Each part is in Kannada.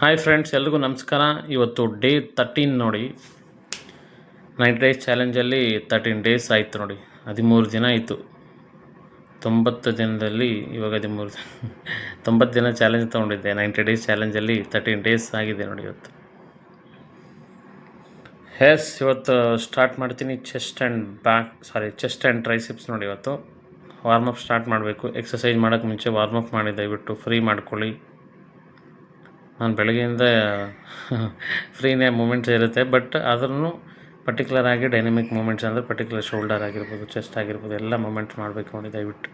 ಹಾಯ್ ಫ್ರೆಂಡ್ಸ್ ಎಲ್ರಿಗೂ ನಮಸ್ಕಾರ. ಇವತ್ತು ಡೇ ತರ್ಟೀನ್ ನೋಡಿ. ನೈಂಟಿ ಡೇಸ್ ಚಾಲೆಂಜಲ್ಲಿ ತರ್ಟೀನ್ ಡೇಸ್ ಆಯಿತು ನೋಡಿ. ಹದಿಮೂರು ದಿನ ಆಯಿತು. ತೊಂಬತ್ತು ದಿನದಲ್ಲಿ, ಇವಾಗ ಹದಿಮೂರು ದಿನ. ತೊಂಬತ್ತು ದಿನ ಚಾಲೆಂಜ್ ತೊಗೊಂಡಿದ್ದೆ. ನೈಂಟಿ ಡೇಸ್ ಚಾಲೆಂಜಲ್ಲಿ ತರ್ಟೀನ್ ಡೇಸ್ ಆಗಿದೆ ನೋಡಿ ಇವತ್ತು. ಹೆಸ್ ಇವತ್ತು ಸ್ಟಾರ್ಟ್ ಮಾಡ್ತೀನಿ chest and back sorry chest and triceps ನೋಡಿ ಇವತ್ತು. ವಾರ್ಮಪ್ ಸ್ಟಾರ್ಟ್ ಮಾಡಬೇಕು. ಎಕ್ಸಸೈಸ್ ಮಾಡೋಕ್ಕೆ ಮುಂಚೆ ವಾರ್ಮಪ್ ಮಾಡಿ ದಯವಿಟ್ಟು ಫ್ರೀ ಮಾಡ್ಕೊಳ್ಳಿ. ನಾನು ಬೆಳಗ್ಗೆಯಿಂದ ಫ್ರೀನೇ ಮೂಮೆಂಟ್ಸ್ ಇರುತ್ತೆ. ಬಟ್ ಆದ್ರೂ ಪರ್ಟಿಕ್ಯುಲರ್ ಆಗಿ ಡೈನಮಿಕ್ ಮೂಮೆಂಟ್ಸ್ ಅಂದರೆ ಪರ್ಟಿಕ್ಯುಲರ್ ಶೋಲ್ಡರ್ ಆಗಿರ್ಬೋದು ಚೆಸ್ಟ್ ಆಗಿರ್ಬೋದು, ಎಲ್ಲ ಮೂಮೆಂಟ್ಸ್ ಮಾಡಬೇಕು ನೋಡಿ, ದಯವಿಟ್ಟು.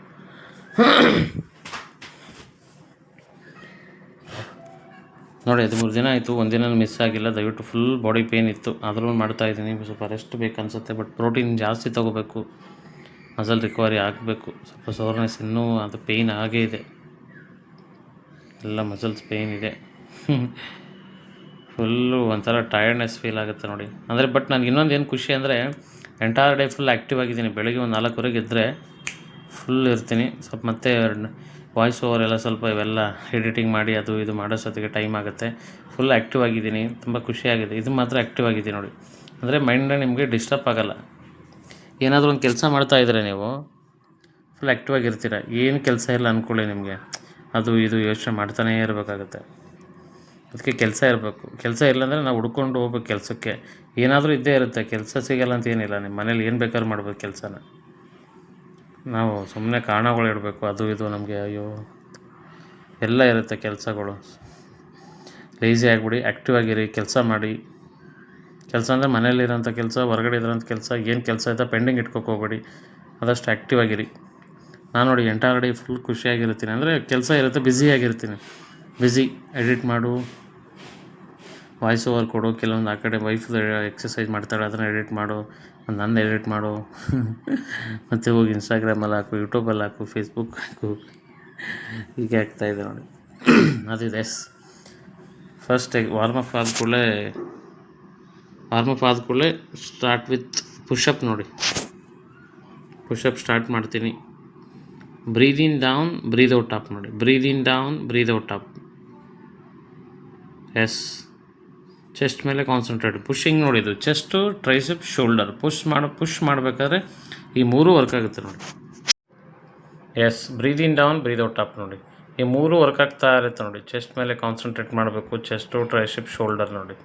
ನೋಡಿ, ಹದಿಮೂರು ದಿನ ಆಯಿತು ಒಂದಿನ ಮಿಸ್ ಆಗಿಲ್ಲ. ದಯವಿಟ್ಟು ಫುಲ್ ಬಾಡಿ ಪೇನ್ ಇತ್ತು. ಆದರೂ ಮಾಡ್ತಾ ಇದ್ದೀನಿ. ಸ್ವಲ್ಪ ರೆಸ್ಟ್ ಬೇಕು ಅನಿಸುತ್ತೆ ಬಟ್ ಪ್ರೋಟೀನ್ ಜಾಸ್ತಿ ತೊಗೋಬೇಕು. ಮಸಲ್ ರಿಕವರಿ ಆಗಬೇಕು. ಸ್ವಲ್ಪ ಸೋರ್ನೆಸ್ ಇನ್ನೂ ಅದು ಪೇಯ್ನ್ ಆಗೇ ಇದೆ. ಎಲ್ಲ ಮಸಲ್ಸ್ ಪೇಯ್ನ್ ಇದೆ. ಫುಲ್ಲು ಒಂಥರ ಟಯರ್ಡ್ನೆಸ್ ಫೀಲ್ ಆಗುತ್ತೆ ನೋಡಿ. ಅಂದರೆ ಬಟ್ ನನಗೆ ಇನ್ನೊಂದು ಏನು ಖುಷಿ ಅಂದರೆ ಎಂಟೈರ್ ಡೇ ಫುಲ್ ಆ್ಯಕ್ಟಿವ್ ಆಗಿದ್ದೀನಿ. ಬೆಳಗ್ಗೆ ಒಂದು ನಾಲ್ಕುವರೆಗೆ ಇದ್ದರೆ ಫುಲ್ ಇರ್ತೀನಿ. ಸ್ವಲ್ಪ ಮತ್ತೆ ವಾಯ್ಸ್ ಓವರ್ ಎಲ್ಲ ಸ್ವಲ್ಪ ಇವೆಲ್ಲ ಎಡಿಟಿಂಗ್ ಮಾಡಿ, ಅದು ಇದು ಮಾಡೋ ಸತಿಗೆ ಟೈಮ್ ಆಗುತ್ತೆ. ಫುಲ್ ಆ್ಯಕ್ಟಿವ್ ಆಗಿದ್ದೀನಿ. ತುಂಬ ಖುಷಿಯಾಗಿದೆ ಇದು ಮಾತ್ರ ಆ್ಯಕ್ಟಿವ್ ಆಗಿದ್ದೀನಿ ನೋಡಿ. ಅಂದರೆ ಮೈಂಡ್ ನಿಮಗೆ ಡಿಸ್ಟರ್ಬ್ ಆಗಲ್ಲ. ಏನಾದರೂ ಒಂದು ಕೆಲಸ ಮಾಡ್ತಾ ಇದ್ದರೆ ನೀವು ಫುಲ್ ಆ್ಯಕ್ಟಿವ್ ಆಗಿರ್ತೀರ. ಏನು ಕೆಲಸ ಇಲ್ಲ ಅಂದ್ಕೊಳ್ಳಿ ನಿಮಗೆ. ಅದು ಇದು ಯೋಚನೆ ಮಾಡ್ತಾನೇ ಇರಬೇಕಾಗುತ್ತೆ. ಅದಕ್ಕೆ ಕೆಲಸ ಇರಬೇಕು. ಕೆಲಸ ಇಲ್ಲಾಂದರೆ ನಾವು ಹುಡ್ಕೊಂಡು ಹೋಗ್ಬೇಕು ಕೆಲಸಕ್ಕೆ. ಏನಾದರೂ ಇದ್ದೇ ಇರುತ್ತೆ. ಕೆಲಸ ಸಿಗಲ್ಲ ಅಂತ ಏನಿಲ್ಲ. ನಿಮ್ಮ ಮನೇಲಿ ಏನು ಬೇಕಾದ್ರೂ ಮಾಡ್ಬೇಕು ಕೆಲಸನ. ನಾವು ಸುಮ್ಮನೆ ಕಾರಣಗಳು ಇಡಬೇಕು ಅದು ಇದು ನಮಗೆ ಅಯ್ಯೋ. ಎಲ್ಲ ಇರುತ್ತೆ ಕೆಲಸಗಳು. ಲೇಜಿ ಆಗಿಬಿಡಿ. ಆ್ಯಕ್ಟಿವ್ ಆಗಿರಿ. ಕೆಲಸ ಮಾಡಿ. ಕೆಲಸ ಅಂದರೆ ಮನೇಲಿರೋಂಥ ಕೆಲಸ, ಹೊರಗಡೆ ಇರೋಂಥ ಕೆಲಸ, ಏನು ಕೆಲಸ ಐತೆ ಪೆಂಡಿಂಗ್ ಇಟ್ಕೋಕೆ ಹೋಗ್ಬೇಡಿ. ಆದಷ್ಟು ಆ್ಯಕ್ಟಿವ್ ಆಗಿರಿ. ನಾನು ನೋಡಿ ಎಂಟಾರ್ ಡೇ ಫುಲ್ ಖುಷಿಯಾಗಿರ್ತೀನಿ. ಅಂದರೆ ಕೆಲಸ ಇರುತ್ತೆ. ಬ್ಯುಸಿಯಾಗಿರ್ತೀನಿ ಬ್ಯುಸಿ ಎಡಿಟ್ ಮಾಡು. ವಾಯ್ಸ್ ಓವರ್ ಕೊಡು, ಕೆಲವೊಂದು ಆ ಕಡೆ ವೈಫ್ ಎಕ್ಸಸೈಸ್ ಮಾಡ್ತಾಳೆ, ಅದನ್ನು ಎಡಿಟ್ ಮಾಡು ನನ್ನ ಎಡಿಟ್ ಮಾಡು. ಮತ್ತು ಹೋಗಿ ಇನ್ಸ್ಟಾಗ್ರಾಮಲ್ಲಿ ಹಾಕು ಯೂಟ್ಯೂಬಲ್ಲಿ ಹಾಕು ಫೇಸ್ಬುಕ್ ಹಾಕು. ಹೀಗೆ ಆಗ್ತಾಯಿದೆ ನೋಡಿ. ಅದಿದೆ ಎಸ್ ಫಸ್ಟ್ ವಾರ್ಮಪ್ ಆದ ಕೂಡಲೇ ವಾರ್ಮಪ್ ಆದ ಕೂಡಲೇ ಸ್ಟಾರ್ಟ್ ವಿತ್ ಪುಷಪ್ ನೋಡಿ. ಪುಷಪ್ ಸ್ಟಾರ್ಟ್ ಮಾಡ್ತೀನಿ. Breathe down breathe out up ನೋಡಿ. Breathe down breathe out up yes chest ಮೇಲೆ ಕಾನ್ಸಂಟ್ರೇಟ್ ಪುಷಿಂಗ್ ನೋಡಿದ್ದು ಚೆಸ್ಟು ಟ್ರೈಸೆಪ್ ಶೋಲ್ಡರ್ ಪುಷ್ ಮಾಡಿ ಪುಷ್ ಮಾಡಬೇಕಾದ್ರೆ ಈ ಮೂರು ವರ್ಕ್ ಆಗುತ್ತೆ ನೋಡಿ. Yes breathe in down breathe out up ನೋಡಿ. ಈ ಮೂರು ವರ್ಕ್ ಆಗ್ತಾ ಇರುತ್ತೆ ನೋಡಿ. ಚೆಸ್ಟ್ ಮೇಲೆ ಕಾನ್ಸಂಟ್ರೇಟ್ ಮಾಡಬೇಕು. ಚೆಸ್ಟು ಟ್ರೈಸೆಪ್ ಶೋಲ್ಡರ್ ನೋಡಿ.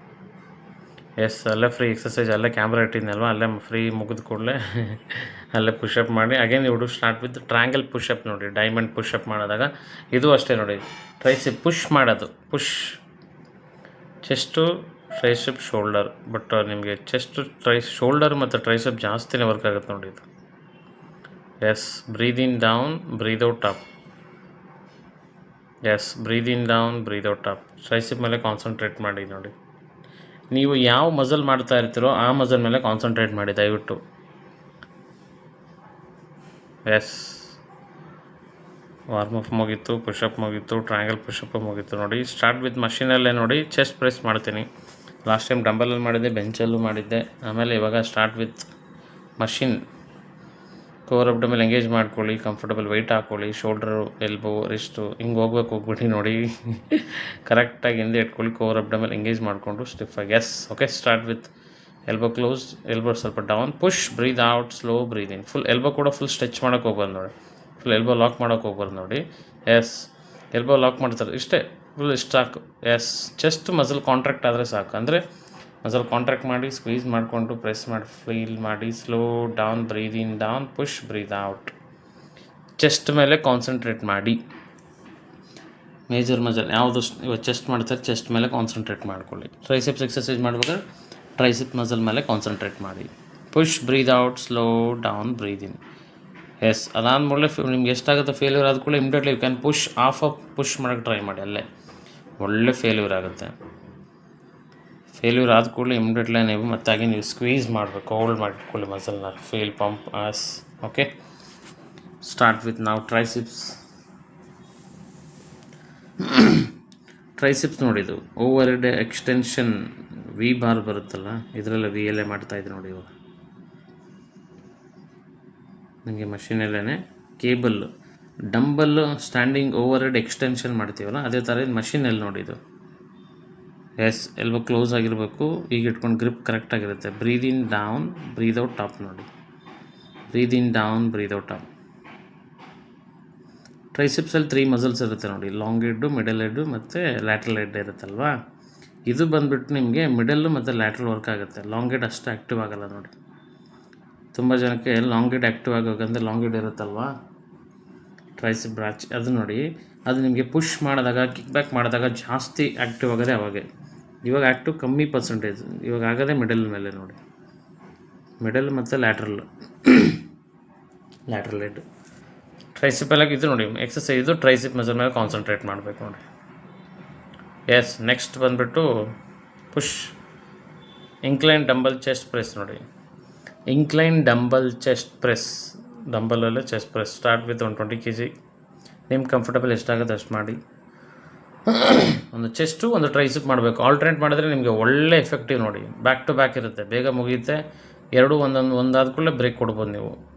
ಎಸ್ ಅಲ್ಲೇ ಫ್ರೀ ಎಕ್ಸಸೈಸ್ ಅಲ್ಲೇ ಕ್ಯಾಮ್ರಾ ಇಟ್ಟಿದ್ನಲ್ವ? ಅಲ್ಲೇ ಫ್ರೀ ಮುಗಿದ ಕೂಡಲೇ ಅಲ್ಲೇ ಪುಷಪ್ ಮಾಡಿ. ಅಗೇನ್ ಇವರು start with triangle push up ನೋಡಿ. ಡೈಮಂಡ್ ಪುಷಪ್ ಮಾಡಿದಾಗ ಇದು ಅಷ್ಟೇ ನೋಡಿ. ಟ್ರೈಸಿ ಪುಷ್ ಮಾಡೋದು. Push chest tricep shoulder but ನಿಮಗೆ ಚೆಸ್ಟ್ ಟ್ರೈ ಶೋಲ್ಡರ್ ಮತ್ತು ಟ್ರೈಸೆಪ್ ಜಾಸ್ತಿನೇ ವರ್ಕ್ ಆಗುತ್ತೆ ನೋಡಿ ಇದು. Yes breathe down breathe out up yes breathe down breathe out up tricep ಮೇಲೆ ಕಾನ್ಸಂಟ್ರೇಟ್ ಮಾಡಿ ನೋಡಿ. ನೀವು ಯಾವ ಮಜಲ್ ಮಾಡ್ತಾ ಇರ್ತೀರೋ ಆ ಮಜಲ್ ಮೇಲೆ ಕಾನ್ಸಂಟ್ರೇಟ್ ಮಾಡಿ, ದಯವಿಟ್ಟು. ಎಸ್ ವಾರ್ಮಪ್ ಮುಗೀತು ಪುಷಪ್ ಮುಗೀತು ಟ್ರಯಾಂಗಲ್ ಪುಷಪ್ ಮುಗೀತು ನೋಡಿ. ಸ್ಟಾರ್ಟ್ ವಿತ್ ಮಷೀನಲ್ಲೇ ನೋಡಿ ಚೆಸ್ಟ್ ಪ್ರೆಸ್ ಮಾಡ್ತೀನಿ. ಲಾಸ್ಟ್ ಟೈಮ್ ಡಂಬಲಲ್ಲಿ ಮಾಡಿದ್ದೆ ಬೆಂಚಲ್ಲೂ ಮಾಡಿದ್ದೆ. ಆಮೇಲೆ ಇವಾಗ ಸ್ಟಾರ್ಟ್ ವಿತ್ ಮಷಿನ್ ಕೋರ್ ಮೇಲೆ ಎಂಗೇಜ್ ಮಾಡ್ಕೊಳ್ಳಿ ಕಂಫರ್ಟಬಲ್ ವೆಯ್ಟ್ ಹಾಕ್ಕೊಳ್ಳಿ ಶೋಲ್ಡ್ರು ಎಲ್ಬೋ ರಿಸ್ಟು ಹಿಂಗೆ ಹೋಗ್ಬೇಕು ಹೋಗ್ಬಿಟ್ಟು ನೋಡಿ. ಕರೆಕ್ಟಾಗಿ ಹಿಂದೆ ಇಟ್ಕೊಳ್ಳಿ ಕೋರ್ ಮೇಲೆ ಎಂಗೇಜ್ ಮಾಡಿಕೊಂಡು ಸ್ಟಿಫಾಗಿ yes okay start with elbow close elbow ಸ್ವಲ್ಪ down push breathe out slow breathing full elbow ಕೂಡ ಫುಲ್ ಸ್ಟ್ರೆಚ್ ಮಾಡೋಕ್ಕೆ ಹೋಗ್ಬಾರ್ದು ನೋಡಿ. ಫುಲ್ ಎಲ್ಬೋ ಲಾಕ್ ಮಾಡೋಕ್ಕೆ ಹೋಗ್ಬಾರ್ದು ನೋಡಿ. ಎಸ್ ಎಲ್ಬೋ ಲಾಕ್ ಮಾಡ್ತಾರೆ. ಇಷ್ಟೇ. Full stack yes chest muscle contract ಆದರೆ ಸಾಕು. ಅಂದರೆ ಮಸಲ್ ಕಾಂಟ್ರಾಕ್ಟ್ ಮಾಡಿ ಸ್ಕ್ವೀಸ್ ಮಾಡಿಕೊಂಡು ಪ್ರೆಸ್ ಮಾಡಿ ಫೀಲ್ ಮಾಡಿ slow down breathe in down push breathe out chest ಮೇಲೆ ಕಾನ್ಸಂಟ್ರೇಟ್ ಮಾಡಿ. ಮೇಜರ್ ಮಜಲ್ ಯಾವುದು ಇವಾಗ ಚೆಸ್ಟ್ ಮಾಡ್ತಾರೆ ಚೆಸ್ಟ್ ಮೇಲೆ ಕಾನ್ಸಂಟ್ರೇಟ್ ಮಾಡ್ಕೊಳ್ಳಿ. ಟ್ರೈಸೆಪ್ಸ್ ಎಕ್ಸಸೈಸ್ ಮಾಡ್ಬೇಕಾದ್ರೆ ಟ್ರೈಸೆಪ್ ಮಸಲ್ ಮೇಲೆ ಕಾನ್ಸಂಟ್ರೇಟ್ ಮಾಡಿ. Push breathe out slow down breathe in yes ಅದಾದಮೇಲೆ ನಿಮ್ಗೆ ಎಷ್ಟಾಗುತ್ತೆ ಫೇಲ್ಯೂರ್ ಆದ ಕೂಡ immediately you can push off up push ಮಾಡೋಕ್ಕೆ ಟ್ರೈ ಮಾಡಿ ಅಲ್ಲೇ. ಒಳ್ಳೆ ಫೇಲ್ಯೂರ್ ಆಗುತ್ತೆ. ಫೇಲ್ಯೂರ್ ಆದ ಕೂಡಲೇ ಇಮಿಡಿಯೇಟ್ಲಿ ನೀವು ಮತ್ತಾಗಿ ನೀವು ಸ್ಕ್ವೀಸ್ ಮಾಡಬೇಕು ಹೋಲ್ಡ್ ಮಾಡಿಟ್ಕೊಳ್ಳಿ ಮಸಲ್ನ feel pump as okay start with ನಾವು ಟ್ರೈಸಿಪ್ಸ್ ಟ್ರೈಸಿಪ್ಸ್ ನೋಡಿದ್ದು over the extension V bar ಬರುತ್ತಲ್ಲ, ಇದರಲ್ಲೇ ವಿ ಎಲ್ಲೇ ಮಾಡ್ತಾಯಿದ್ರು ನೋಡಿ ಇವಾಗ. ನನಗೆ ಮಷೀನಲ್ಲೇ cable dumbbell standing overhead extension ಮಾಡ್ತೀವಲ್ಲ, ಅದೇ ಥರ ಇದು ಮಷೀನಲ್ಲಿ ನೋಡಿದ್ದು ಎಸ್ ಎಲ್ಬೋ ಕ್ಲೋಸ್ ಆಗಿರಬೇಕು, ಈಗ ಇಟ್ಕೊಂಡು grip ಕರೆಕ್ಟಾಗಿರುತ್ತೆ breathe in down breathe out top ನೋಡಿ. Breathe in down breathe out top ಟ್ರೈಸಿಪ್ಸಲ್ಲಿ three muscles ಇರುತ್ತೆ ನೋಡಿ. ಲಾಂಗ್ ಹೆಡ್ಡು ಮಿಡಲ್ ಹೆಡ್ಡು ಮತ್ತು ಲ್ಯಾಟ್ರಲ್ ಹೆಡ್ ಇರುತ್ತಲ್ವಾ? ಇದು ಬಂದುಬಿಟ್ಟು ನಿಮಗೆ ಮಿಡಲ್ಲು ಮತ್ತು ಲ್ಯಾಟ್ರಲ್ ವರ್ಕ್ ಆಗುತ್ತೆ. ಲಾಂಗ್ ಹೆಡ್ ಅಷ್ಟು ಆ್ಯಕ್ಟಿವ್ ಆಗಲ್ಲ ನೋಡಿ. ತುಂಬ ಜನಕ್ಕೆ ಲಾಂಗ್ ಹೆಡ್ ಆ್ಯಕ್ಟಿವ್ ಆಗೋಕಂದ್ರೆ ಲಾಂಗ್ ಹೆಡ್ ಇರುತ್ತಲ್ವಾ? ಟ್ರೈಸಿಪ್ ಬ್ರಾಚ್ ಅದು ನೋಡಿ. ಅದು ನಿಮಗೆ ಪುಷ್ ಮಾಡಿದಾಗ ಕಿಕ್ ಬ್ಯಾಕ್ ಮಾಡಿದಾಗ ಜಾಸ್ತಿ ಆ್ಯಕ್ಟಿವ್ ಆಗೋದೇ ಅವಾಗೆ. ಇವಾಗ ಆ್ಯಕ್ಟಿವ್ ಕಮ್ಮಿ ಪರ್ಸೆಂಟೇಜ್. ಇವಾಗ ಆಗೋದೇ ಮಿಡಲ್ ಮೇಲೆ ನೋಡಿ. ಮಿಡಲ್ ಮತ್ತು ಲ್ಯಾಟ್ರಲ್. ಲ್ಯಾಟ್ರಲ್ ಹೆಡ್ ಎಲ್ಲ ಇದು ನೋಡಿ ಎಕ್ಸಸೈಸು ಟ್ರೈಸಿಪ್ ಮಸಲ್ ಮೇಲೆ ಕಾನ್ಸಂಟ್ರೇಟ್ ಮಾಡಬೇಕು ನೋಡಿ. ಎಸ್ ನೆಕ್ಸ್ಟ್ ಬಂದುಬಿಟ್ಟು push. Incline dumbbell chest press ನೋಡಿ. Incline dumbbell chest press ಡಂಬಲಲ್ಲೇ chest press start with one twenty K G ನಿಮ್ಮ ಕಂಫರ್ಟಬಲ್ ಎಷ್ಟಾಗುತ್ತೆ ಅಷ್ಟು ಮಾಡಿ. ಒಂದು ಚೆಸ್ಟು ಒಂದು ಟ್ರೈಸಿಪ್ ಮಾಡಬೇಕು. ಆಲ್ಟ್ರೇಟ್ ಮಾಡಿದ್ರೆ ನಿಮಗೆ ಒಳ್ಳೆ ಎಫೆಕ್ಟಿವ್ ನೋಡಿ. ಬ್ಯಾಕ್ ಟು ಬ್ಯಾಕ್ ಇರುತ್ತೆ. ಬೇಗ ಮುಗಿಯುತ್ತೆ. ಎರಡು, ಒಂದೊಂದು, ಒಂದಾದ ಕೂಡಲೇ ಬ್ರೇಕ್ ಕೊಡ್ಬೋದು ನೀವು.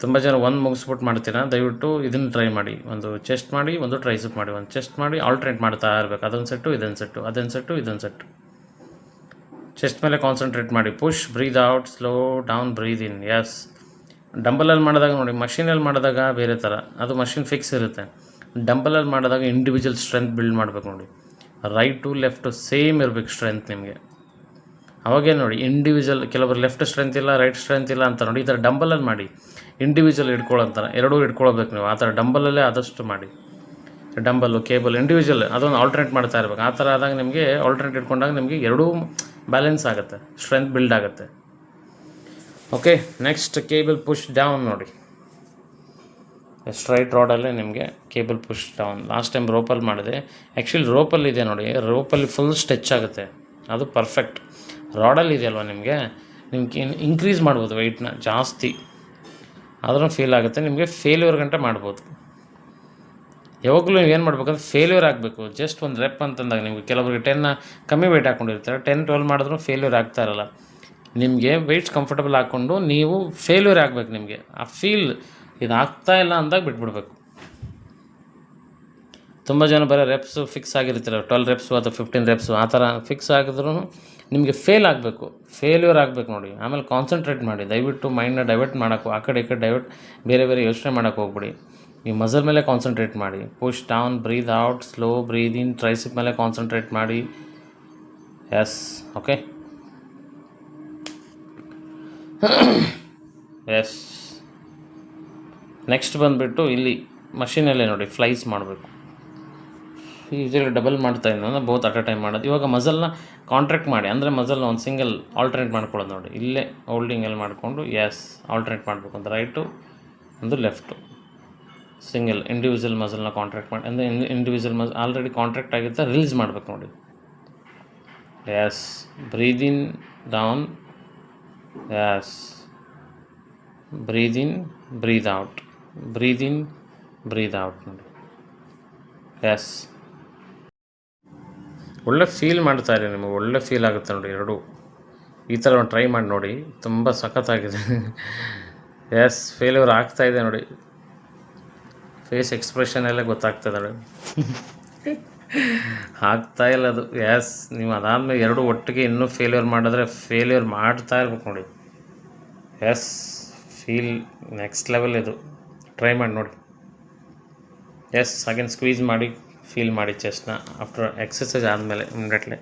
ತುಂಬ ಜನ ಒಂದು ಮುಗಿಸ್ಬಿಟ್ಟು ಮಾಡ್ತೀರಾ? ದಯವಿಟ್ಟು ಇದನ್ನು ಟ್ರೈ ಮಾಡಿ. ಒಂದು ಚೆಸ್ಟ್ ಮಾಡಿ, ಒಂದು ಟ್ರೈಸಿಪ್ ಮಾಡಿ. ಒಂದು ಚೆಸ್ಟ್ ಮಾಡಿ ಆಲ್ಟ್ರೇಟ್ ಮಾಡ್ತಾ ಇರಬೇಕು. ಅದೊಂದು ಸೆಟ್ಟು ಇದೊಂದು ಸೆಟ್ಟು ಅದೊಂದು ಸೆಟ್ಟು ಇದೊಂದು ಸೆಟ್ಟು ಚೆಸ್ಟ್ ಮೇಲೆ ಕಾನ್ಸಂಟ್ರೇಟ್ ಮಾಡಿ. Push breathe out slow down breathe in yes ಡಂಬಲಲ್ಲಿ ಮಾಡಿದಾಗ ನೋಡಿ ಮಷಿನಲ್ಲಿ ಮಾಡಿದಾಗ ಬೇರೆ ಥರ ಅದು ಮಷಿನ್ ಫಿಕ್ಸ್ ಇರುತ್ತೆ. ಡಂಬಲಲ್ಲಿ ಮಾಡಿದಾಗ ಇಂಡಿವಿಜುವಲ್ ಸ್ಟ್ರೆಂತ್ ಬಿಲ್ಡ್ ಮಾಡಬೇಕು ನೋಡಿ. ರೈಟು ಲೆಫ್ಟು ಸೇಮ್ ಇರಬೇಕು ಸ್ಟ್ರೆಂತ್ ನಿಮಗೆ. ಅವಾಗೇ ನೋಡಿ ಇಂಡಿವಿಜುವಲ್ ಕೆಲವರು ಲೆಫ್ಟ್ ಸ್ಟ್ರೆಂತ್ ಇಲ್ಲ ರೈಟ್ ಸ್ಟ್ರೆಂತ್ ಇಲ್ಲ ಅಂತ ನೋಡಿ, ಈ ಥರ ಡಂಬಲಲ್ಲಿ ಮಾಡಿ. ಇಂಡಿವಿಜುವಲ್ ಇಟ್ಕೊಳ್ಳೋಂತಾರೆ ಎರಡೂ ಇಟ್ಕೊಳ್ಬೇಕು ನೀವು. ಆ ಥರ ಡಂಬಲಲ್ಲೇ ಆದಷ್ಟು ಮಾಡಿ. ಡಂಬಲ್ಲು ಕೇಬಲ್ ಇಂಡಿವಿಜುವಲ್ ಅದೊಂದು ಆಲ್ಟ್ರೇಟ್ ಮಾಡ್ತಾ ಇರ್ಬೇಕು. ಆ ಥರ ಆದಾಗ ನಿಮಗೆ ಆಲ್ಟ್ರೇಟ್ ಇಟ್ಕೊಂಡಾಗ ನಿಮಗೆ ಎರಡೂ ಬ್ಯಾಲೆನ್ಸ್ ಆಗುತ್ತೆ. ಸ್ಟ್ರೆಂತ್ ಬಿಲ್ಡ್ ಆಗುತ್ತೆ. Okay next cable push down ನೋಡಿ. ಸ್ಟ್ರೈಟ್ ರೋಡಲ್ಲೇ ನಿಮಗೆ cable push down last time ರೋಪಲ್ಲಿ ಮಾಡಿದೆ. ಆ್ಯಕ್ಚುಲಿ ರೋಪಲ್ಲಿ ಇದೆ ನೋಡಿ. ರೋಪಲ್ಲಿ ಫುಲ್ ಸ್ಟೆಚ್ ಆಗುತ್ತೆ. ಅದು ಪರ್ಫೆಕ್ಟ್ ರಾಡಲ್ಲಿ ಇದೆಯಲ್ವ ನಿಮಗೆ? ನಿಮ್ಗೆ ಇನ್ಕ್ರೀಸ್ ಮಾಡ್ಬೋದು ವೆಯ್ಟ್ನ ಜಾಸ್ತಿ. ಆದ್ರೂ ಫೀಲ್ ಆಗುತ್ತೆ. ನಿಮಗೆ ಫೇಲ್ಯೂರ್ ಗಂಟೆ ಮಾಡ್ಬೋದು. ಯಾವಾಗಲೂ ನೀವು ಏನು ಮಾಡ್ಬೇಕಂದ್ರೆ ಫೇಲ್ಯೂರ್ ಆಗಬೇಕು. ಜಸ್ಟ್ ಒಂದು ರೆಪ್ ಅಂತಂದಾಗ ನಿಮಗೆ ಕೆಲವರಿಗೆ ಟೆನ್ನ ಕಮ್ಮಿ ವೆಯ್ಟ್ ಹಾಕ್ಕೊಂಡಿರ್ತಾರೆ ಟೆನ್ ಟ್ವೆಲ್ ಮಾಡಿದ್ರು ಫೇಲ್ಯೂರ್ ಆಗ್ತಾ ಇರಲ್ಲ. ನಿಮಗೆ ವೆಯ್ಟ್ಸ್ ಕಂಫರ್ಟಬಲ್ ಹಾಕ್ಕೊಂಡು ನೀವು ಫೇಲ್ಯೂರ್ ಆಗಬೇಕು ನಿಮಗೆ. ಆ ಫೀಲ್ ಇದು ಆಗ್ತಾ ಇಲ್ಲ ಅಂದಾಗ ಬಿಟ್ಬಿಡ್ಬೇಕು. ತುಂಬ ಜನ ಬರೀ ರೆಪ್ಸು ಫಿಕ್ಸ್ ಆಗಿರ್ತಾರೆ. ಟ್ವೆಲ್ ರೆಪ್ಸು ಅಥವಾ ಫಿಫ್ಟೀನ್ ರೆಪ್ಸು ಆ ಥರ ಫಿಕ್ಸ್ ಆಗಿದ್ರೂ ನಿಮಗೆ ಫೇಲ್ ಆಗಬೇಕು. ಫೇಲ್ಯೂರ್ ಆಗಬೇಕು ನೋಡಿ. ಆಮೇಲೆ ಕಾನ್ಸಂಟ್ರೇಟ್ ಮಾಡಿ. ದಯವಿಟ್ಟು ಮೈಂಡ್ನ ಡೈವರ್ಟ್ ಮಾಡೋಕ್ಕೂ, ಆ ಕಡೆ ಈ ಕಡೆ ಡೈವರ್ಟ್ ಬೇರೆ ಬೇರೆ ಯೋಚನೆ ಮಾಡೋಕ್ಕೆ ಹೋಗ್ಬಿಡಿ. ನೀವು ಮಸಲ್ ಮೇಲೆ ಕಾನ್ಸಂಟ್ರೇಟ್ ಮಾಡಿ. Push down breathe out slow breathe in tricep ಮೇಲೆ ಕಾನ್ಸಂಟ್ರೇಟ್ ಮಾಡಿ. ಎಸ್ ಓಕೆ ಎಸ್ ನೆಕ್ಸ್ಟ್ ಬಂದುಬಿಟ್ಟು ಇಲ್ಲಿ ಮಷೀನಲ್ಲೇ ನೋಡಿ ಫ್ಲೈಸ್ ಮಾಡಬೇಕು. ಯೂಶಲಿ ಡಬಲ್ ಮಾಡ್ತಾ ಇದ್ದೀನಿ ಬೋತ್ ಅಟ್ ಅ ಟೈಮ್ ಮಾಡೋದು. ಇವಾಗ ಮಸಲ್ನ ಕಾಂಟ್ರಾಕ್ಟ್ ಮಾಡಿ, ಅಂದರೆ ಮಸಲ್ನ ಒಂದು ಸಿಂಗಲ್ ಆಲ್ಟ್ರೇಟ್ ಮಾಡ್ಕೊಳ್ಳೋದು ನೋಡಿ. ಇಲ್ಲೇ ಹೋಲ್ಡಿಂಗಲ್ಲಿ ಮಾಡಿಕೊಂಡು ಎಸ್ ಆಲ್ಟ್ರೇಟ್ ಮಾಡಬೇಕು ಅಂತ. ರೈಟು ಒಂದು ಲೆಫ್ಟು ಸಿಂಗಲ್ ಇಂಡಿವಿಜುವಲ್ ಮಸಲ್ನ ಕಾಂಟ್ರಾಕ್ಟ್ ಮಾಡಿ, ಅಂದರೆ ಇಂಡಿವಿಜುವಲ್ ಮಜ್ ಆಲ್ರೆಡಿ ಕಾಂಟ್ರಾಕ್ಟ್ ಆಗಿರ್ತಾ ರಿಲೀಸ್ ಮಾಡಬೇಕು ನೋಡಿ. Yes breathe in down yes Breathe in, breathe out Breathe in, breathe ನೋಡಿ ಎಸ್ ಒಳ್ಳೆ ಫೀಲ್ ಮಾಡ್ತಾ ಇರಿ ನಿಮಗೆ. ಒಳ್ಳೆ ಫೀಲ್ ಆಗುತ್ತೆ ನೋಡಿ ಎರಡೂ. ಈ ಥರ ಒಂದು ಟ್ರೈ ಮಾಡಿ ನೋಡಿ. ತುಂಬ ಸಖತ್ತಾಗಿದೆ. ಎಸ್ ಫೇಲ್ಯೂರ್ ಇದೆ ನೋಡಿ. ಫೇಸ್ ಎಕ್ಸ್ಪ್ರೆಷನ್ ಎಲ್ಲ ಗೊತ್ತಾಗ್ತದೆ ನೋಡಿ. ಆಗ್ತಾ ಇಲ್ಲ ಅದು. ಎಸ್ ನೀವು ಅದಾದಮೇಲೆ ಎರಡು ಒಟ್ಟಿಗೆ ಇನ್ನೂ ಫೇಲ್ಯೂರ್ ಮಾಡಿದ್ರೆ ಫೇಲ್ಯೂರ್ ಮಾಡ್ತಾ ಇರ್ಬೇಕು ನೋಡಿ. ಎಸ್ ಫೀಲ್ ನೆಕ್ಸ್ಟ್ ಲೆವೆಲ್ ಇದು. ಟ್ರೈ ಮಾಡಿ ನೋಡಿ. ಎಸ್ ಅಗೇನ್ ಸ್ಕ್ವೀಸ್ ಮಾಡಿ ಫೀಲ್ ಮಾಡಿ ಚೆಸ್ಟ್ನ ಆಫ್ಟರ್ ಎಕ್ಸಸೈಸ್ ಆದಮೇಲೆ ಇಮಿಡಿಯೇಟ್ಲಿ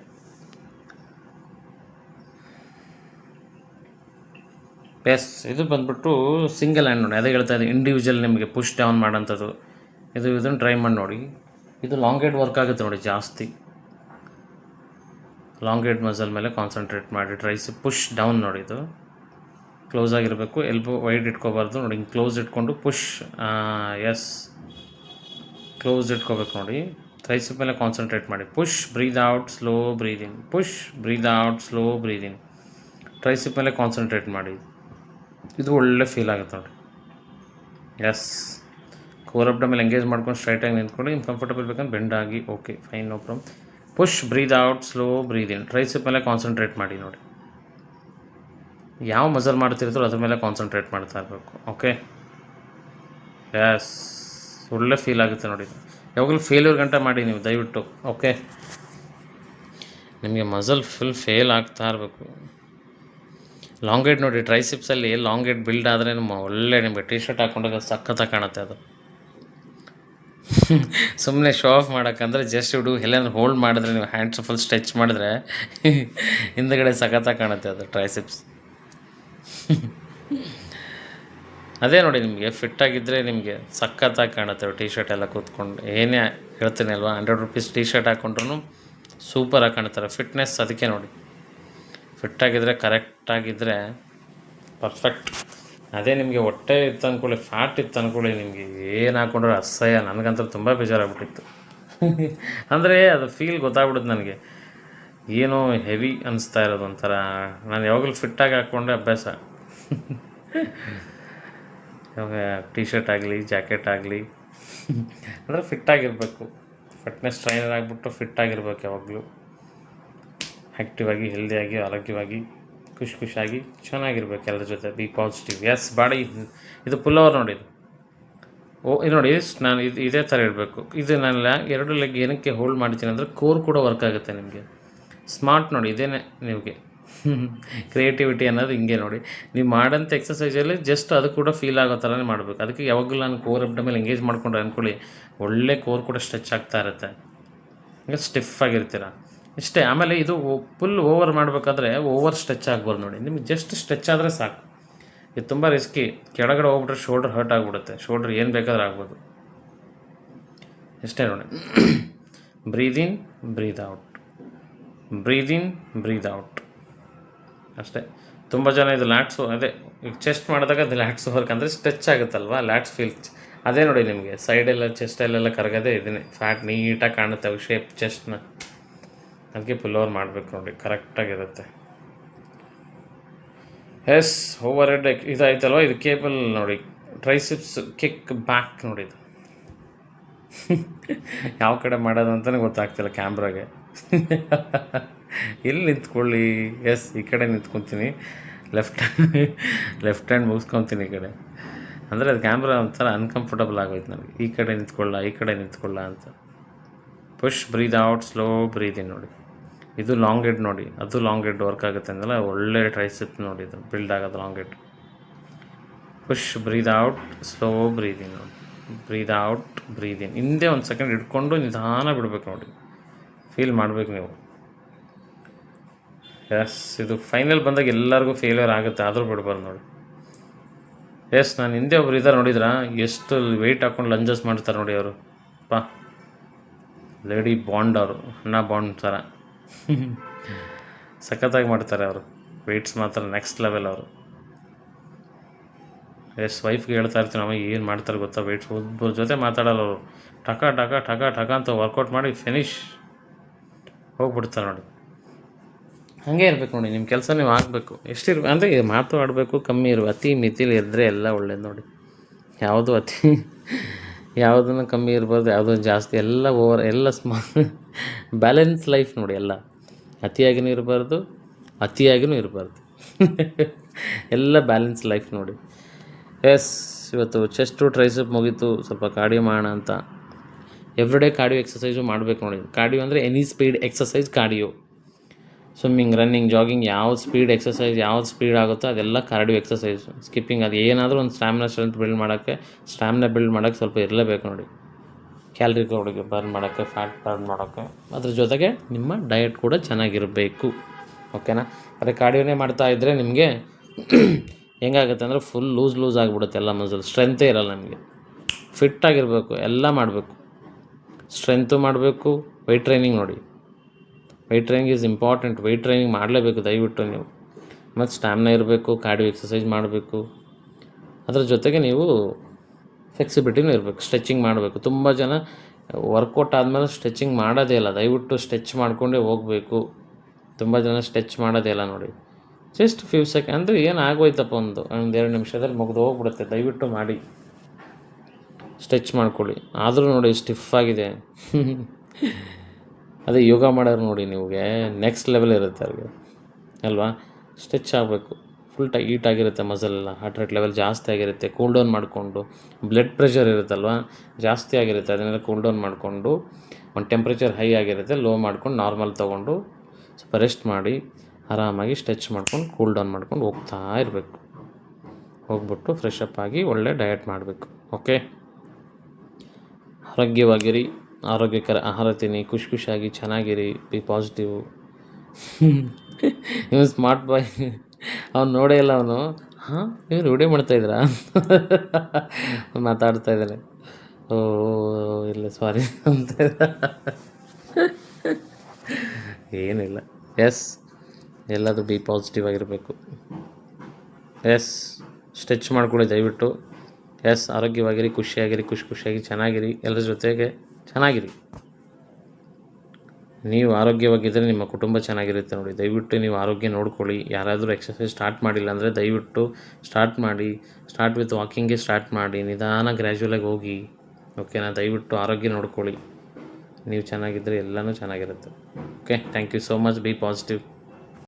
ಎಸ್, ಇದು ಬಂದ್ಬಿಟ್ಟು ಸಿಂಗಲ್ ಹ್ಯಾಂಡ್ ನೋಡಿ. ಅದೇ ಹೇಳ್ತಾ ಇದೆ ಇಂಡಿವಿಜುವಲ್ ನಿಮಗೆ ಪುಷ್ ಡೌನ್ ಮಾಡೋಂಥದ್ದು. ಇದು ಇದನ್ನು ಟ್ರೈ ಮಾಡಿ ನೋಡಿ. ಇದು ಲಾಂಗ್ ಏಡ್ ವರ್ಕ್ ಆಗುತ್ತೆ ನೋಡಿ ಜಾಸ್ತಿ. ಲಾಂಗ್ ಏಡ್ ಮಸಲ್ ಮೇಲೆ ಕಾನ್ಸಂಟ್ರೇಟ್ ಮಾಡಿ ಟ್ರೈಸ್ ಪುಷ್ ಡೌನ್ ನೋಡಿ ಇದು. ಕ್ಲೋಸ್ ಆಗಿರಬೇಕು ಎಲ್ಬೋ ವೈಡ್ ಇಟ್ಕೋಬಾರ್ದು. ನೋಡಿ, ಹಿಂಗೆ ಕ್ಲೋಸ್ ಇಟ್ಕೊಂಡು ಪುಷ್ ಎಸ್ ಕ್ಲೋಸ್ ಇಟ್ಕೋಬೇಕು ನೋಡಿ. ಟ್ರೈಸಿಪ್ ಮೇಲೆ ಕಾನ್ಸಂಟ್ರೇಟ್ ಮಾಡಿ. Push breathe out slow breathing push push breathe out slow breathing in ಮೇಲೆ ಕಾನ್ಸಂಟ್ರೇಟ್ ಮಾಡಿ. ಇದು ಒಳ್ಳೆ ಫೀಲ್ ಆಗುತ್ತೆ ನೋಡಿ. ಎಸ್ ಕೋರ್ ಅಪ್ ಎಂಗೇಜ್ ಮಾಡ್ಕೊಂಡು ಸ್ಟ್ರೈಟಾಗಿ ನಿಂತ್ಕೊಂಡು ಇನ್ ಕಂಫರ್ಟಬಲ್ ಬೇಕಂದ್ರೆ ಬೆಂಡ್ ಆಗಿ okay fine no problem push breathe out slow breathing in ಮೇಲೆ ಕಾನ್ಸಂಟ್ರೇಟ್ ಮಾಡಿ ನೋಡಿ. ಯಾವ ಮಜಲ್ ಮಾಡ್ತಿರ್ತಾರೋ ಅದ್ರ ಮೇಲೆ ಕಾನ್ಸಂಟ್ರೇಟ್ ಮಾಡ್ತಾ ಇರಬೇಕು ಓಕೆ ಎಸ್ ಒಳ್ಳೆ ಫೀಲ್ ಆಗುತ್ತೆ ನೋಡಿ. ಯಾವಾಗಲೂ ಫೇಲ್ಯೂರ್ ಗಂಟ ಮಾಡಿ ನೀವು, ದಯವಿಟ್ಟು ಓಕೆ ನಿಮಗೆ ಮಸಲ್ ಫುಲ್ ಫೇಲ್ ಆಗ್ತಾ ಇರಬೇಕು. ಲಾಂಗ್ ಏಟ್ ನೋಡಿ ಟ್ರೈಸಿಪ್ಸಲ್ಲಿ ಲಾಂಗ್ ಏಟ್ ಬಿಲ್ಡ್ ಆದರೆ ನಿಮ್ಮ ಒಳ್ಳೆ ನಿಮಗೆ ಟಿ ಶರ್ಟ್ ಹಾಕೊಂಡಾಗ ಸಖತ್ತಾಗಿ ಕಾಣುತ್ತೆ ಅದು. ಸುಮ್ಮನೆ ಶೋ ಆಫ್ ಮಾಡೋಕ್ಕಂದ್ರೆ ಜಸ್ಟ್ ಇಡು, ಎಲ್ಲಾದ್ರೂ ಹೋಲ್ಡ್ ಮಾಡಿದ್ರೆ ನೀವು ಹ್ಯಾಂಡ್ಸ್ ಫುಲ್ ಸ್ಟ್ರೆಚ್ ಮಾಡಿದ್ರೆ ಹಿಂದಗಡೆ ಸಖತ್ತಾಗಿ ಕಾಣುತ್ತೆ ಅದು ಟ್ರೈಸಿಪ್ಸ್ ಅದೇ ನೋಡಿ ನಿಮಗೆ ಫಿಟ್ಟಾಗಿದ್ದರೆ ನಿಮಗೆ ಸಖತ್ತಾಗಿ ಕಾಣುತ್ತೆ. ಟೀ ಶರ್ಟ್ ಎಲ್ಲ ಕೂತ್ಕೊಂಡು ಏನೇ ಹೇಳ್ತೀನಿ ಅಲ್ವಾ? ಹಂಡ್ರೆಡ್ ರುಪೀಸ್ ಟೀ ಶರ್ಟ್ ಹಾಕ್ಕೊಂಡ್ರು ಸೂಪರಾಗಿ ಕಾಣ್ತಾರೆ ಫಿಟ್ನೆಸ್ ಅದಕ್ಕೆ ನೋಡಿ. ಫಿಟ್ಟಾಗಿದ್ದರೆ ಕರೆಕ್ಟಾಗಿದ್ದರೆ ಪರ್ಫೆಕ್ಟ್ ಅದೇ ನಿಮಗೆ ಹೊಟ್ಟೆ ಇತ್ತು ಅಂದ್ಕೊಳ್ಳಿ ಫ್ಯಾಟ್ ಇತ್ತು ಅಂದ್ಕೊಳ್ಳಿ ನಿಮಗೆ ಏನು ಹಾಕ್ಕೊಂಡ್ರೆ ಅಸಹ್ಯ. ನನಗಂತೂ ತುಂಬ ಬೇಜಾರಾಗ್ಬಿಟ್ಟಿತ್ತು. ಅಂದರೆ ಅದು ಫೀಲ್ ಗೊತ್ತಾಗ್ಬಿಡುತ್ತೆ ನನಗೆ. ಏನೋ ಹೆವಿ ಅನಿಸ್ತಾ ಇರೋದು ಒಂಥರ. ನಾನು ಯಾವಾಗಲೂ ಫಿಟ್ಟಾಗಿ ಹಾಕ್ಕೊಂಡೆ ಅಭ್ಯಾಸ. ಇವಾಗ ಟಿ ಶರ್ಟ್ ಆಗಲಿ ಜಾಕೆಟ್ ಆಗಲಿ. ಅಂದರೆ ಫಿಟ್ಟಾಗಿರಬೇಕು ಫಿಟ್ನೆಸ್ ಟ್ರೈನರ್ ಆಗಿಬಿಟ್ಟು ಫಿಟ್ಟಾಗಿರ್ಬೇಕು ಯಾವಾಗಲೂ. ಆ್ಯಕ್ಟಿವ್ ಆಗಿ ಹೆಲ್ದಿಯಾಗಿ ಆರೋಗ್ಯವಾಗಿ, ಖುಷಿ ಖುಷಿಯಾಗಿ ಚೆನ್ನಾಗಿರ್ಬೇಕು ಎಲ್ಲರ ಜೊತೆ. ಬಿ ಪಾಸಿಟಿವ್ ಎಸ್ ಬಾಡಿ, ಇದು ಪುಲ್ ಓವರ್ ನೋಡಿ. ಓ, ಇದು ನೋಡಿ ನಾನು ಇದು ಇದೇ ಥರ ಇರಬೇಕು. ಇದು ನಾನು ಎರಡು ಲೆಗ್ ಏನಕ್ಕೆ ಹೋಲ್ಡ್ ಮಾಡ್ತೀನಿ ಅಂದರೆ ಕೋರ್ ಕೂಡ ವರ್ಕ್ ಆಗುತ್ತೆ ನಿಮಗೆ. ಸ್ಮಾರ್ಟ್ ನೋಡಿ, ಇದೇನೆ ನಿಮಗೆ. ಕ್ರಿಯೇಟಿವಿಟಿ ಅನ್ನೋದು ಹಿಂಗೆ ನೋಡಿ. ನೀವು ಮಾಡೋಂಥ ಎಕ್ಸಸೈಸಲ್ಲಿ ಜಸ್ಟ್ ಅದು ಕೂಡ ಫೀಲ್ ಆಗೋ ಥರನೇ ಮಾಡಬೇಕು. ಅದಕ್ಕೆ ಯಾವಾಗಲೂ ನಾನು ಕೋರ್ ಮೇಲೆ ಎಂಗೇಜ್ ಮಾಡ್ಕೊಂಡ್ರೆ ಅಂದ್ಕೊಳ್ಳಿ ಒಳ್ಳೆ ಕೋರ್ ಕೂಡ ಸ್ಟ್ರೆಚ್ ಆಗ್ತಾ ಇರುತ್ತೆ. ಈಗ ಸ್ಟಿಫ್ ಆಗಿರ್ತೀರ. ಇಷ್ಟೇ, ಆಮೇಲೆ ಇದು ಫುಲ್ ಓವರ್ ಮಾಡಬೇಕಾದ್ರೆ ಓವರ್ ಸ್ಟ್ರೆಚ್ ಆಗ್ಬೋದು ನೋಡಿ. ನಿಮಗೆ ಜಸ್ಟ್ ಸ್ಟ್ರೆಚ್ ಆದರೆ ಸಾಕು. ಇದು ತುಂಬ ರಿಸ್ಕಿ ಕೆಳಗಡೆ ಹೋಗ್ಬಿಟ್ರೆ ಶೋಲ್ಡ್ರ್ ಹರ್ಟ್ ಆಗಿಬಿಡುತ್ತೆ. ಶೋಲ್ಡ್ರ್ ಏನು ಬೇಕಾದ್ರೂ ಆಗ್ಬೋದು. ಇಷ್ಟೇ ನೋಡಿ. Breathe in breathe out breathe in breathe out ಅಷ್ಟೇ. ತುಂಬ ಜನ ಇದು ಲ್ಯಾಟ್ಸು, ಅದೇ ಚೆಸ್ಟ್ ಮಾಡಿದಾಗ ಅದು ಲ್ಯಾಟ್ಸ್ ವರ್ಕ್ ಅಂದರೆ ಸ್ಟ್ರೆಚ್ ಆಗುತ್ತಲ್ವಾ, ಲ್ಯಾಟ್ಸ್ ಫೀಲ್ ಅದೇ ನೋಡಿ ನಿಮಗೆ ಸೈಡೆಲ್ಲ ಚೆಸ್ಟಲ್ಲೆಲ್ಲ ಕರಗೋದೇ ಇದನ್ನೇ. ಫ್ಯಾಟ್ ನೀಟಾಗಿ ಕಾಣುತ್ತೆ ಅವು ಶೇಪ್ ಚೆಸ್ಟ್ನ ಅದಕ್ಕೆ ಪುಲ್ ಓವರ್ ಮಾಡಬೇಕು ನೋಡಿ ಕರೆಕ್ಟಾಗಿರುತ್ತೆ ಎಸ್ ಓವರ್ ಹೆಡ್ ಇದಾಯ್ತಲ್ವ? ಇದು ಕೇಬಲ್ ನೋಡಿ ಟ್ರೈಸಿಪ್ಸ್ ಕಿಕ್ ಬ್ಯಾಕ್ ನೋಡಿ ಇದು. ಯಾವ ಕಡೆ ಮಾಡೋದು ಅಂತಲೇ ಗೊತ್ತಾಗ್ತಿಲ್ಲ ಕ್ಯಾಮ್ರಾಗೆ ಎಲ್ಲಿ ನಿಂತ್ಕೊಳ್ಳಿ. ಎಸ್ ಈ ಕಡೆ ನಿಂತ್ಕೊತೀನಿ. ಲೆಫ್ಟ್ ಲೆಫ್ಟ್ ಹ್ಯಾಂಡ್ ಮುಗಿಸ್ಕೊತೀನಿ ಈ ಕಡೆ. ಅಂದರೆ ಅದು ಕ್ಯಾಮ್ರಾ ಒಂಥರ ಅನ್ಕಂಫರ್ಟಬಲ್ ಆಗೋಯ್ತು ನನಗೆ. ಈ ಕಡೆ ನಿಂತ್ಕೊಳ್ಳ, ಈ ಕಡೆ ನಿಂತ್ಕೊಳ್ಳ ಅಂತ. Push breathe out slow breathe in ನೋಡಿ. ಇದು ಲಾಂಗ್ ಹೆಡ್ ನೋಡಿ. ಅದು ಲಾಂಗ್ ಹೆಡ್ ವರ್ಕ್ ಆಗುತ್ತೆ ಅಂದಲ್ಲ, ಒಳ್ಳೆ ಟ್ರೈಸೆಪ್ ನೋಡಿ ಇದು. ಬಿಲ್ಡ್ ಆಗೋದು long head push breathe out slow breathe in ನೋಡಿ. ಬ್ರೀದ್ ಔಟ್ ಬ್ರೀದ್ ಇನ್ ಹಿಂದೆ ಒಂದು ಸೆಕೆಂಡ್ ಇಟ್ಕೊಂಡು ನಿಧಾನ ಬಿಡಬೇಕು ನೋಡಿ. ಫೀಲ್ ಮಾಡಬೇಕು ನೀವು. ಎಸ್ ಇದು ಫೈನಲ್ ಬಂದಾಗ ಎಲ್ಲರಿಗೂ ಫೇಲ್ಯೂರ್ ಆಗುತ್ತೆ. ಆದರೂ ಬಿಡ್ಬಾರ್ದು ನೋಡಿ. ಎಸ್ ನಾನು ಹಿಂದೆ ಒಬ್ರು ಇದ್ದಾರೆ ನೋಡಿದ್ರಾ? ಎಷ್ಟು ವೆಯ್ಟ್ ಹಾಕೊಂಡು ಲಂಜಸ್ ಮಾಡ್ತಾರೆ ನೋಡಿ ಅವರು. ಪಾ. ಲೇಡಿ ಬಾಂಡ್ ಅವರು, ಅಣ್ಣ ಬಾಂಡ್ ಥರ. ಸಖತ್ತಾಗಿ ಮಾಡ್ತಾರೆ ಅವರು. ವೆಯ್ಟ್ಸ್ ಮಾತ್ರ ನೆಕ್ಸ್ಟ್ ಲೆವೆಲ್ ಅವರು. ಎಸ್ ವೈಫ್ಗೆ ಹೇಳ್ತಾ ಇರ್ತೀನಿ, ಅಮ್ಮ, ಏನು ಮಾಡ್ತಾರೆ ಗೊತ್ತಾ? ವೆಯ್ಟ್ಸ್ ಒಬ್ಬರ ಜೊತೆ ಮಾತಾಡಲ್ಲ ಅವರು. ಟಕ ಟಕ ಟಕ ಟಕ ಅಂತ ವರ್ಕೌಟ್ ಮಾಡಿ ಫಿನಿಶ್ ಹೋಗ್ಬಿಡ್ತಾರೆ ನೋಡಿ. ಹಾಗೆ ಇರಬೇಕು ನೋಡಿ ನಿಮ್ಮ ಕೆಲಸ ನೀವು ಆಗಬೇಕು. ಎಷ್ಟಿರ್, ಅಂದರೆ ಮಾತು ಆಡಬೇಕು, ಕಮ್ಮಿ ಇರು ಅತಿ ಮಿತಿಲಿ ಇದ್ದರೆ ಎಲ್ಲ ಒಳ್ಳೇದು ನೋಡಿ. ಯಾವುದು ಅತಿ, ಯಾವುದನ್ನು ಕಮ್ಮಿ ಇರಬಾರ್ದು, ಯಾವುದು ಜಾಸ್ತಿ, ಎಲ್ಲ ಓವರ್, ಎಲ್ಲ ಸ್ಮಾ ಬ್ಯಾಲೆನ್ಸ್ ಲೈಫ್ ನೋಡಿ ಎಲ್ಲ. ಅತಿಯಾಗಿನೂ ಇರಬಾರ್ದು ಅತಿಯಾಗಿನೂ ಇರಬಾರ್ದು. ಎಲ್ಲ ಬ್ಯಾಲೆನ್ಸ್ ಲೈಫ್ ನೋಡಿ. ಎಸ್, ಇವತ್ತು ಚೆಸ್ಟು ಟ್ರೈಸಪ್ ಮುಗೀತು, ಸ್ವಲ್ಪ ಕಾರ್ಡಿಯೋ ಮಾಡೋಣ ಅಂತ. ಎವ್ರಿಡೇ ಕಾರ್ಡಿಯೋ ಎಕ್ಸಸೈಸು ಮಾಡಬೇಕು ನೋಡಿ. ಕಾರ್ಡಿಯೋ ಅಂದರೆ any speed exercise cardio. Swimming running jogging ಯಾವ ಸ್ಪೀಡ್ ಎಕ್ಸಸೈಸ್ ಯಾವ ಸ್ಪೀಡ್ ಆಗುತ್ತೋ ಅದೆಲ್ಲ ಕಾರ್ಡಿಯೋ ಎಕ್ಸಸೈಸ್ ಸ್ಕಿಪ್ಪಿಂಗ್ ಅದು ಏನಾದರೂ ಒಂದು ಸ್ಟ್ಯಾಮಿನಾ ಸ್ಟ್ರೆಂತ್ ಬಿಲ್ಡ್ ಮಾಡೋಕ್ಕೆ ಸ್ಟ್ಯಾಮಿನಾ ಬಿಲ್ಡ್ ಮಾಡೋಕ್ಕೆ ಸ್ವಲ್ಪ ಇರಲೇಬೇಕು ನೋಡಿ. ಕ್ಯಾಲ್ರಿ ಕೊಡೋಕ್ಕೆ ಬರ್ನ್ ಮಾಡೋಕ್ಕೆ ಫ್ಯಾಟ್ ಬರ್ನ್ ಮಾಡೋಕ್ಕೆ. ಅದ್ರ ಜೊತೆಗೆ ನಿಮ್ಮ ಡಯಟ್ ಕೂಡ ಚೆನ್ನಾಗಿರಬೇಕು. ಓಕೆನಾ ಅದೇ ಕಾರ್ಡಿಯೋನೇ ಮಾಡ್ತಾ ಇದ್ದರೆ ನಿಮಗೆ ಹೆಂಗಾಗುತ್ತೆ ಅಂದರೆ ಫುಲ್ ಲೂಸ್ ಲೂಸ್ ಆಗಿಬಿಡುತ್ತೆ ಎಲ್ಲ ಮಸಲ್ ಸ್ಟ್ರೆಂತೇ ಇರಲ್ಲ ನಿಮಗೆ. ಫಿಟ್ಟಾಗಿರಬೇಕು ಎಲ್ಲ ಮಾಡಬೇಕು. ಸ್ಟ್ರೆಂತು ಮಾಡಬೇಕು ವೆಯ್ಟ್ ಟ್ರೈನಿಂಗ್ ನೋಡಿ. Weight training is important weight training ಮಾಡಲೇಬೇಕು ದಯವಿಟ್ಟು ನೀವು. ಮತ್ತು ಸ್ಟ್ಯಾಮಿನಾ ಇರಬೇಕು ಕಾರ್ಡಿಯೋ ಎಕ್ಸಸೈಸ್ ಮಾಡಬೇಕು. ಅದ್ರ ಜೊತೆಗೆ ನೀವು ಫ್ಲೆಕ್ಸಿಬಿಲಿಟಿನೂ ಇರಬೇಕು. ಸ್ಟ್ರೆಚಿಂಗ್ ಮಾಡಬೇಕು. ತುಂಬ ಜನ ವರ್ಕೌಟ್ ಆದಮೇಲೆ ಸ್ಟ್ರೆಚಿಂಗ್ ಮಾಡೋದೇ ಇಲ್ಲ. ದಯವಿಟ್ಟು ಸ್ಟ್ರೆಚ್ ಮಾಡಿಕೊಂಡೇ ಹೋಗಬೇಕು. ತುಂಬ ಜನ ಸ್ಟ್ರೆಚ್ ಮಾಡೋದೇ ಇಲ್ಲ ನೋಡಿ. ಜಸ್ಟ್ ಫ್ಯೂ ಸೆಕೆಂಡ್ ಅಂದರೆ ಏನು ಆಗೋಯ್ತಪ್ಪ ಒಂದು ಒಂದು ಎರಡು ನಿಮಿಷದಲ್ಲಿ ಮುಗಿದು ಹೋಗ್ಬಿಡುತ್ತೆ. ದಯವಿಟ್ಟು ಮಾಡಿ. ಸ್ಟ್ರೆಚ್ ಮಾಡ್ಕೊಳ್ಳಿ. ಆದರೂ ನೋಡಿ ಸ್ಟಿಫ್ ಆಗಿದೆ. ಅದೇ ಯೋಗ ಮಾಡೋರು ನೋಡಿ ನಿಮಗೆ ನೆಕ್ಸ್ಟ್ ಲೆವೆಲ್ ಇರುತ್ತೆ ಅವ್ರಿಗೆ, ಅಲ್ವಾ? ಸ್ಟ್ರೆಚ್ ಆಗಬೇಕು. ಫುಲ್ ಟೈಟ್ ಆಗಿರುತ್ತೆ ಮಸಲ್ ಎಲ್ಲ ಹಾರ್ಟ್ ರೇಟ್ ಲೆವೆಲ್ ಜಾಸ್ತಿ ಆಗಿರುತ್ತೆ. ಕೂಲ್ ಡೌನ್ ಮಾಡಿಕೊಂಡು ಬ್ಲಡ್ ಪ್ರೆಷರ್ ಇರುತ್ತಲ್ವ? ಜಾಸ್ತಿ ಆಗಿರುತ್ತೆ. ಅದನ್ನೆಲ್ಲ ಕೂಲ್ ಡೌನ್ ಮಾಡಿಕೊಂಡು, ಒಂದು ಟೆಂಪ್ರೇಚರ್ ಹೈ ಆಗಿರುತ್ತೆ ಲೋ ಮಾಡ್ಕೊಂಡು ನಾರ್ಮಲ್ ತೊಗೊಂಡು ಸ್ವಲ್ಪ ರೆಸ್ಟ್ ಮಾಡಿ, ಆರಾಮಾಗಿ ಸ್ಟ್ರೆಚ್ ಮಾಡ್ಕೊಂಡು ಕೂಲ್ ಡೌನ್ ಮಾಡ್ಕೊಂಡು ಹೋಗ್ತಾ ಇರಬೇಕು. ಹೋಗ್ಬಿಟ್ಟು ಫ್ರೆಶ್ ಅಪ್ ಆಗಿ ಒಳ್ಳೆ ಡಯಟ್ ಮಾಡಬೇಕು. ಓಕೆ ಆರೋಗ್ಯವಾಗಿರಿ. ಆರೋಗ್ಯಕರ ಆಹಾರ ತಿನ್ನಿ ಖುಷಿ ಖುಷಿಯಾಗಿ ಚೆನ್ನಾಗಿರಿ ಬಿ ಪಾಸಿಟಿವ್ ಇವನು ಸ್ಮಾರ್ಟ್ ಬಾಯ್ ಅವ್ನು ನೋಡೇ ಇಲ್ಲ ಅವನು. ಹಾಂ? ಇವ್ರು ವಿಡಿಯೋ ಮಾಡ್ತಾಯಿದ್ರಾ ಮಾತಾಡ್ತಾ ಇದ್ದಾನೆ. ಓ ಇಲ್ಲ ಸಾರಿ ಅಂತ. ಏನಿಲ್ಲ. ಎಸ್ ಎಲ್ಲದು ಬಿ ಪಾಸಿಟಿವ್ ಆಗಿರಬೇಕು. ಎಸ್ ಸ್ಟ್ರೆಚ್ ಮಾಡ್ಕೊಳ್ಳಿ ದಯವಿಟ್ಟು. ಎಸ್ ಆರೋಗ್ಯವಾಗಿರಿ ಖುಷಿಯಾಗಿರಿ ಖುಷಿ ಖುಷಿಯಾಗಿ ಚೆನ್ನಾಗಿರಿ. ಎಲ್ಲರ ಜೊತೆಗೆ ಚೆನ್ನಾಗಿರಿ. ನೀವು ಆರೋಗ್ಯವಾಗಿದ್ದರೆ ನಿಮ್ಮ ಕುಟುಂಬ ಚೆನ್ನಾಗಿರುತ್ತೆ ನೋಡಿ. ದಯವಿಟ್ಟು ನೀವು ಆರೋಗ್ಯ ನೋಡ್ಕೊಳ್ಳಿ. ಯಾರಾದರೂ ಎಕ್ಸಸೈಸ್ ಸ್ಟಾರ್ಟ್ ಮಾಡಿಲ್ಲ ಅಂದರೆ ದಯವಿಟ್ಟು ಸ್ಟಾರ್ಟ್ ಮಾಡಿ ಸ್ಟಾರ್ಟ್ ವಿತ್ ವಾಕಿಂಗೇ ಸ್ಟಾರ್ಟ್ ಮಾಡಿ, ನಿಧಾನ ಗ್ರ್ಯಾಜುವಲಾಗಿ ಹೋಗಿ. ಓಕೆನಾ ದಯವಿಟ್ಟು ಆರೋಗ್ಯ ನೋಡ್ಕೊಳ್ಳಿ. ನೀವು ಚೆನ್ನಾಗಿದ್ದರೆ ಎಲ್ಲನೂ ಚೆನ್ನಾಗಿರುತ್ತೆ. Okay thank you so much be positive